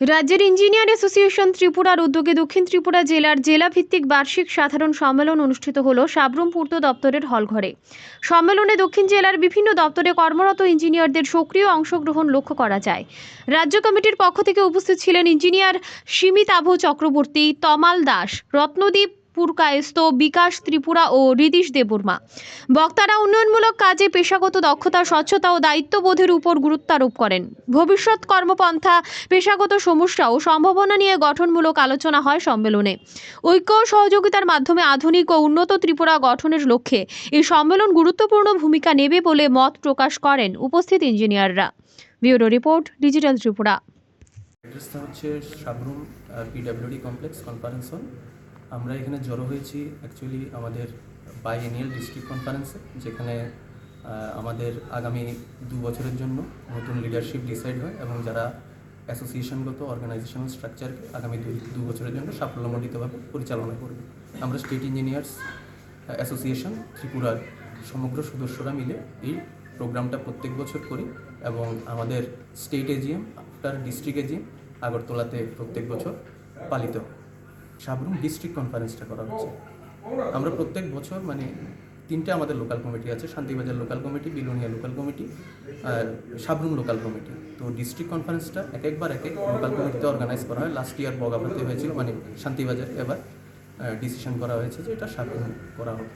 রাজ্যের engineer association ত্রিপুরার উদ্যোগে দক্ষিণ ত্রিপুরা জেলার জেলাভিত্তিক বার্ষিক সাধারণ সম্মেলন অনুষ্ঠিত হল সাবরুম পূর্ত দপ্তরের হলঘরে। সম্মেলনে দক্ষিণ জেলার বিভিন্ন দপ্তরে কর্মরত ইঞ্জিনিয়ারদের সক্রিয় অংশগ্রহণ লক্ষ্য করা যায়। রাজ্য কমিটির পক্ষ থেকে উপস্থিত ছিলেন ইঞ্জিনিয়ার সীমিত আভু চক্রবর্তী, তমাল দাস, রত্নদীপ পুরকায়স্ত বিকাশ, ত্রিপুরা ও রিদিশ দেববর্মা। বক্তারা উন্নয়নমূলক কাজে পেশাগত দক্ষতা, স্বচ্ছতা ও দায়িত্ববোধের উপর গুরুত্বারোপ করেন। ভবিষ্যৎ কর্মপন্থা, পেশাগত সমস্যা ও সম্ভাবনা নিয়ে গঠনমূলক আলোচনা হয় সম্মেলনে। ঐক্য সহযোগিতার মাধ্যমে আধুনিক ও উন্নত ত্রিপুরা গঠনের লক্ষ্যে এই সম্মেলন গুরুত্বপূর্ণ ভূমিকা নেবে বলে মত প্রকাশ করেন উপস্থিত ইঞ্জিনিয়াররা। Bureau report, digital Tripura. অ্যাড্রেসটা হচ্ছে পিডাব্লিউডি কমপ্লেক্স কনফারেন্স হল আমরা এখানে জড়ো হয়েছি অ্যাকচুয়ালি আমাদের বাইএনিয়াল ডিস্ট্রিক্ট কনফারেন্সে যেখানে আমাদের আগামী দু বছরের জন্য নতুন লিডারশিপ ডিসাইড হয় এবং যারা অ্যাসোসিয়েশনগত অর্গানাইজেশনাল স্ট্রাকচারকে আগামী দুই, দু বছরের জন্য সাফল্যমণ্ডিতভাবে পরিচালনা করবে আমরা স্টেট ইঞ্জিনিয়ার্স অ্যাসোসিয়েশন ত্রিপুরার সমগ্র সদস্যরা মিলে এই প্রোগ্রামটা প্রত্যেক বছর করি এবং আমাদের state AGM after district AGM আগরতলাতে প্রত্যেক বছর পালিত হয়। সাবরুম ডিস্ট্রিক্ট কনফারেন্সটা করা হচ্ছে। আমরা প্রত্যেক বছর মানে তিনটে আমাদের লোকাল কমিটি আছে, Shantibazar local committee Belonia local committee আর সাবরুম লোকাল কমিটি তো ডিস্ট্রিক্ট কনফারেন্সটা এক একবার এক এক লোকাল কমিটিতে অর্গানাইজ করা হয়। লাস্ট ইয়ার বগাভাতে হয়েছিল মানে শান্তিবাজার এবার ডিসিশন করা হয়েছে যে এটা সাবরুম করা হবে